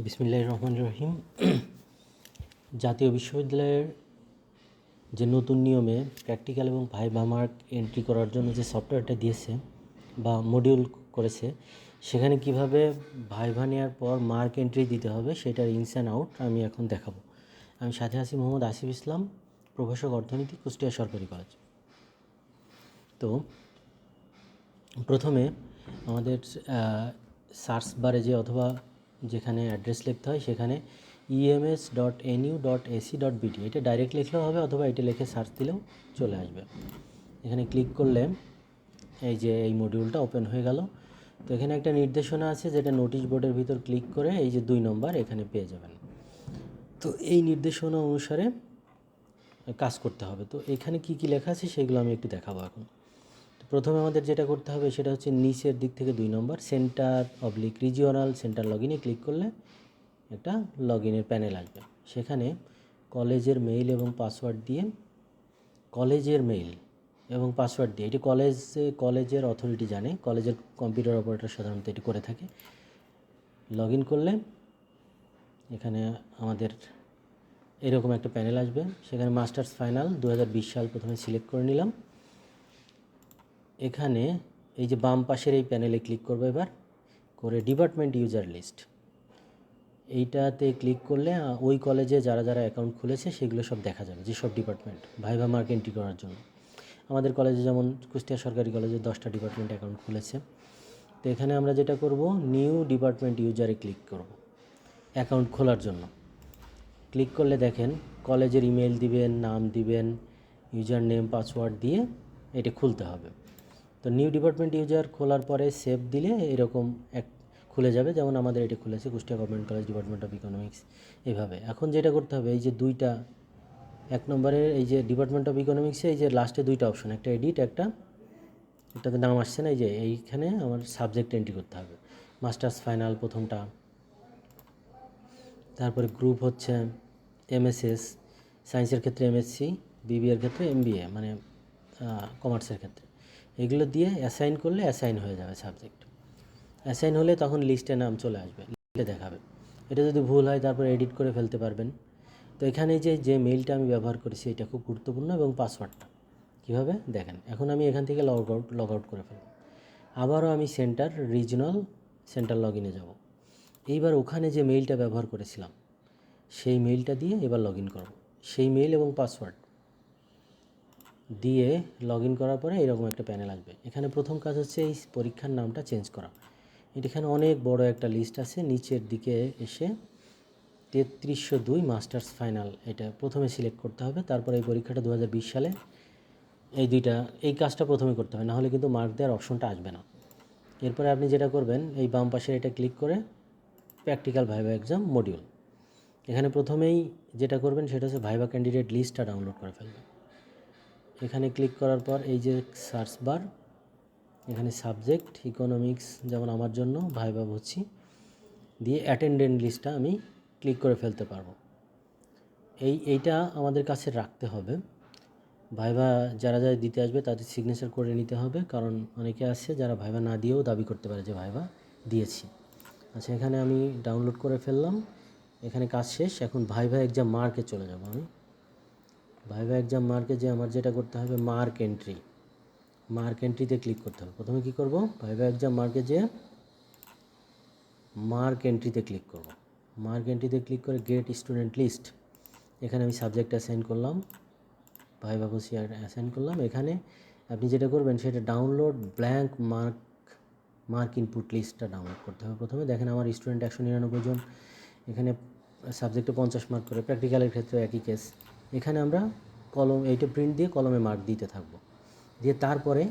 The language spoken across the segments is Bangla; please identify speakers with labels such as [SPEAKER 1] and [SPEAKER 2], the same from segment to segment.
[SPEAKER 1] বিসমিল্লাহ রহমান রহিম। জাতীয় বিশ্ববিদ্যালয়ের যে নতুন নিয়মে প্র্যাকটিক্যাল এবং ভাইভা মার্ক এন্ট্রি করার জন্য যে সফটওয়্যারটা দিয়েছে বা মডিউল করেছে, সেখানে কীভাবে ভাইভা নেওয়ার পর মার্ক এন্ট্রি দিতে হবে সেটার ইনস অ্যান্ড আউট আমি এখন দেখাবো। আমি সাথে আছি মোহাম্মদ আসিফ ইসলাম প্রভাষক অর্থনীতি, কুষ্টিয়া সরকারি কলেজ। তো প্রথমে আমাদের সার্চ বারে যে অথবা যেখানে অ্যাড্রেস লিখতে হয়, সেখানে EMS dot NU dot AC dot BD এটা ডাইরেক্ট লিখলেও হবে অথবা এটা লিখে সার্চ দিলেও চলে আসবে। এখানে ক্লিক করলে এই যে এই মডিউলটা ওপেন হয়ে গেল। তো এখানে একটা নির্দেশনা আছে যেটা নোটিশ বোর্ডের ভিতর ক্লিক করে এই যে দুই নম্বর এখানে পেয়ে যাবেন। তো এই নির্দেশনা অনুসারে কাজ করতে হবে। তো এখানে কি কি লেখা আছে সেগুলো আমি একটু দেখাবো এখন। প্রথমে আমাদের যেটা করতে হবে সেটা হচ্ছে নিচের দিক থেকে দুই নম্বর centre oblique regional centre log ইনে ক্লিক করলে একটা লগ ইনের প্যানেল আসবে। সেখানে কলেজের মেইল এবং পাসওয়ার্ড দিয়ে, কলেজের মেইল এবং পাসওয়ার্ড দিয়ে এটি কলেজে, কলেজের অথরিটি জানে, কলেজের কম্পিউটার অপারেটর সাধারণত এটি করে থাকে। লগ ইন করলে এখানে আমাদের এরকম একটা প্যানেল আসবে। সেখানে মাস্টার্স ফাইনাল দু হাজার বিশ সাল প্রথমে সিলেক্ট করে নিলাম। এখানে এই যে বাম পাশের এই প্যানেলে ক্লিক করব এবার, করে ডিপার্টমেন্ট ইউজার লিস্ট এইটাতে ক্লিক করলে ওই কলেজে যারা যারা অ্যাকাউন্ট খুলেছে, সেগুলো সব দেখা যাবে যেসব ডিপার্টমেন্ট ভাইভা মার্ক এন্ট্রি করার জন্য। আমাদের কলেজে যেমন কুষ্টিয়া সরকারি কলেজে দশটা ডিপার্টমেন্ট অ্যাকাউন্ট খুলেছে। তো এখানে আমরা যেটা করব নিউ ডিপার্টমেন্ট ইউজারে ক্লিক করব অ্যাকাউন্ট খোলার জন্য। ক্লিক করলে দেখেন কলেজের ইমেল দিবেন, নাম দিবেন ইউজার নেম পাসওয়ার্ড দিয়ে এটা খুলতে হবে। তো নিউ ডিপার্টমেন্ট ইউজার খোলার পরে সেভ দিলে এরকম এক খুলে যাবে। যেমন আমাদের এটা খুলেছে Kushtia government college department of economics এইভাবে এখন যেটা করতে হবে, এই যে দুইটা, এক নম্বরের এই যে ডিপার্টমেন্ট অফ ইকোনমিক্সে এই যে লাস্টে দুইটা অপশন একটা এডিট একটা এটাতে নাম আসছে না, এই যে এইখানে আমার সাবজেক্ট এন্ট্রি করতে হবে। মাস্টার্স ফাইনাল প্রথমটা। তারপরে গ্রুপ হচ্ছে এমএসএস সায়েন্সের ক্ষেত্রে এমএসসি বিবিএর ক্ষেত্রে এমবিএ মানে কমার্সের ক্ষেত্রে। এগুলো দিয়ে অ্যাসাইন করলে অ্যাসাইন হয়ে যাবে সাবজেক্ট অ্যাসাইন হলে তখন লিস্টে নাম চলে আসবে লিস্টে দেখাবে। এটা যদি ভুল হয়, তারপর এডিট করে ফেলতে পারবেন। তো এখানে যে যে মেইলটা আমি ব্যবহার করেছি এটা খুব গুরুত্বপূর্ণ এবং পাসওয়ার্ডটা কীভাবে? দেখেন, এখন আমি এখান থেকে লগ আউট লগ আউট করে ফেলব। আবারও আমি সেন্টার রিজনাল সেন্টার লগ ইনে যাব। এইবার ওখানে যে মেইলটা ব্যবহার করেছিলাম, সেই মেইলটা দিয়ে এবার লগ ইন করব। সেই মেইল এবং পাসওয়ার্ড দিয়ে লগ ইন করার পরে এরকম একটা প্যানেল আসবে এখানে প্রথম কাজ হচ্ছে এই পরীক্ষার নামটা চেঞ্জ করা। এটা এখানে অনেক বড় একটা লিস্ট আছে, নিচের দিকে এসে তেত্রিশশো দুই মাস্টার্স ফাইনাল এটা প্রথমে সিলেক্ট করতে হবে, তারপর এই পরীক্ষাটা দু বিশ সালে এই দুইটা, এই কাজটা প্রথমে করতে হবে, নাহলে কিন্তু মার্ক দেওয়ার অপশনটা আসবে না। এরপরে আপনি যেটা করবেন, এই বাম পাশে এটা ক্লিক করে প্র্যাকটিক্যাল ভাইভা এক্সাম মডিউল এখানে প্রথমেই যেটা করবেন, সেটা হচ্ছে ভাইভা ক্যান্ডিডেট লিস্টটা ডাউনলোড করে ফেলবেন। এখানে ক্লিক করার পর এই যে সার্চ বার এখানে সাবজেক্ট ইকোনমিক্স যেমন আমার জন্য ভাইভা বুঝছি দিয়ে অ্যাটেন্ডেন্ট লিস্টটা আমি ক্লিক করে ফেলতে পারব। এই, এইটা আমাদের কাছে রাখতে হবে। ভাইভা যারা যারা দিতে আসবে, তাদের সিগনেচার করে নিতে হবে, কারণ অনেকে আছে যারা ভাইভা না দিয়েও দাবি করতে পারে যে ভাইভা দিয়েছি। আচ্ছা এখানে আমি ডাউনলোড করে ফেললাম। এখানে কাজ শেষ, এখন ভাইভা এক্সাম মার্কে চলে যাব আমি। ভাইভা এক্সাম মার্কে যে আমার যেটা করতে হবে মার্ক এন্ট্রি মার্ক এন্ট্রিতে ক্লিক করতে হবে। প্রথমে কি করব? ভাইভা এক্সাম মার্কে যে মার্ক এন্ট্রিতে ক্লিক করব। মার্ক এন্ট্রিতে ক্লিক করে গেট স্টুডেন্ট লিস্ট এখানে আমি সাবজেক্ট অ্যাসাইন করলাম। ভাইভা বসি অ্যাসাইন করলাম। এখানে আপনি যেটা করবেন, সেটা download blank mark mark input লিস্টটা ডাউনলোড করতে হবে প্রথমে। দেখেন আমার স্টুডেন্ট একশো নিরানব্বই জন। এখানে সাবজেক্টে পঞ্চাশ মার্ক করে। প্র্যাকটিক্যালের ক্ষেত্রে একই কেস এখানে আমরা কলম, এইটা প্রিন্ট দিয়ে কলমে মার্ক দিতে থাকব। দিয়ে তারপরে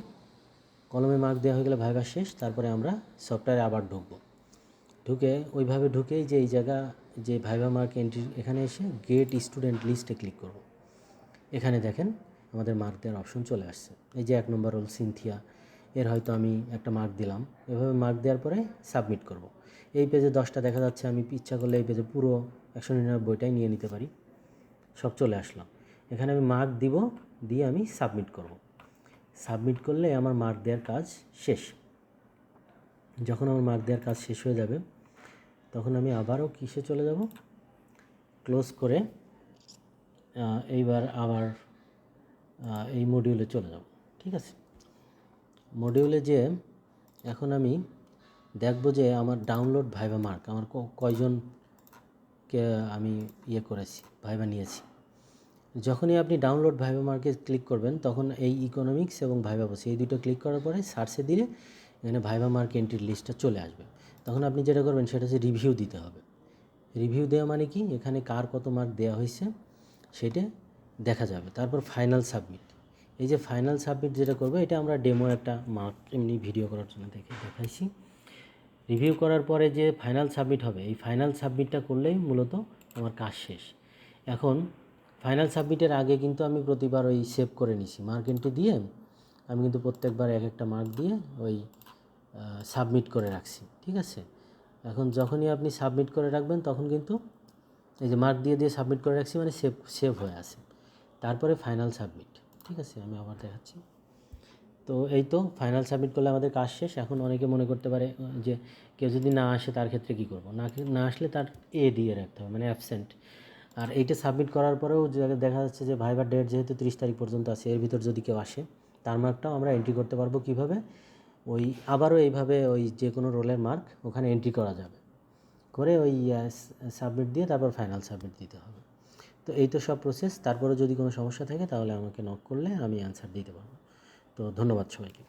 [SPEAKER 1] কলমে মার্ক দেওয়া হয়ে গেলে ভাইবা শেষ, তারপরে আমরা সফটওয়্যারে আবার ঢুকবো। ঢুকে ওইভাবে ঢুকেই যে এই জায়গা, যে ভাইবা মার্ক এন্ট্রি এখানে এসে গেট স্টুডেন্ট লিস্টে ক্লিক করব। এখানে দেখেন আমাদের মার্ক দেওয়ার অপশন চলে আসছে। এই যে এক নম্বর হল সিনথিয়া এর হয়তো আমি একটা মার্ক দিলাম। এভাবে মার্ক দেওয়ার পরে সাবমিট করব। এই পেজে দশটা দেখা যাচ্ছে, আমি ইচ্ছা করলে এই পেজে পুরো একশো নিরানব্বইটাই নিয়ে নিতে পারি। সব চলে আসলাম। এখানে আমি মার্ক দিব, দিয়ে আমি সাবমিট করব। সাবমিট করলে আমার মার্ক দেওয়ার কাজ শেষ। যখন আমার মার্ক দেওয়ার কাজ শেষ হয়ে যাবে, তখন আমি আবারও কিসে চলে যাব? ক্লোজ করে এইবার আবার এই মডিউলে চলে যাব। ঠিক আছে? মডিউলে যে এখন আমি দেখব যে আমার ডাউনলোড ভাইবা মার্ক আমার ক- কয়জনকে আমি ইয়ে করেছি ভাইবা নিয়েছি। যখনই আপনি ডাউনলোড ভাইবা মার্কে ক্লিক করবেন, তখন এই ইকোনমিক্স এবং ভাইবা বসে, এই দুটো ক্লিক করার পরে সার্চে দিলে এখানে ভাইবা মার্ক এন্ট্রির লিস্টটা চলে আসবে। তখন আপনি যেটা করবেন, সেটা হচ্ছে রিভিউ দিতে হবে। রিভিউ দেওয়া মানে কি? এখানে কার কত মার্ক দেওয়া হয়েছে, সেটা দেখা যাবে। তারপর ফাইনাল সাবমিট এই যে ফাইনাল সাবমিট যেটা করব, এটা আমরা ডেমো একটা মার্ক এমনি ভিডিও করার জন্য দেখে, দেখাইছি। রিভিউ করার পরে যে ফাইনাল সাবমিট হবে, এই ফাইনাল সাবমিটটা করলেই মূলত আমার কাজ শেষ। এখন ফাইনাল সাবমিটের আগে কিন্তু আমি প্রতিবার ওই সেভ করে নিছি। মার্ক এন্ট্রি দিয়ে আমি কিন্তু প্রত্যেকবার এক একটা মার্ক দিয়ে ওই সাবমিট করে রাখছি। ঠিক আছে? এখন যখনই আপনি সাবমিট করে রাখবেন, তখন কিন্তু এই যে মার্ক দিয়ে দিয়ে সাবমিট করে রাখছি মানে সেভ সেভ হয়ে আছে। তারপরে ফাইনাল সাবমিট ঠিক আছে? আমি আবার দেখাচ্ছি। তো এই তো ফাইনাল সাবমিট করলে আমাদের কাজ শেষ। এখন অনেকে মনে করতে পারে যে কেউ যদি না আসে তার ক্ষেত্রে কী করব? না না আসলে তার এ দিয়ে রাখতে হবে মানে অ্যাবসেন্ট আর এইটা সাবমিট করার পরেও দেখা যাচ্ছে যে ভাইবার ডেট যেহেতু তিরিশ তারিখ পর্যন্ত আছে, এর ভিতর যদি কেউ আসে, তার মার্কটাও আমরা এন্ট্রি করতে পারব কীভাবে? ওই আবারও এইভাবে ওই যে কোনো রোলের মার্ক ওখানে এন্ট্রি করা যাবে। করে ওই সাবমিট দিয়ে তারপর ফাইনাল সাবমিট দিতে হবে। তো এই তো সব প্রসেস তারপরে যদি কোনো সমস্যা থাকে তাহলে আমাকে নক করলে আমি অ্যান্সার দিতে পারব। তো ধন্যবাদ সবাইকে।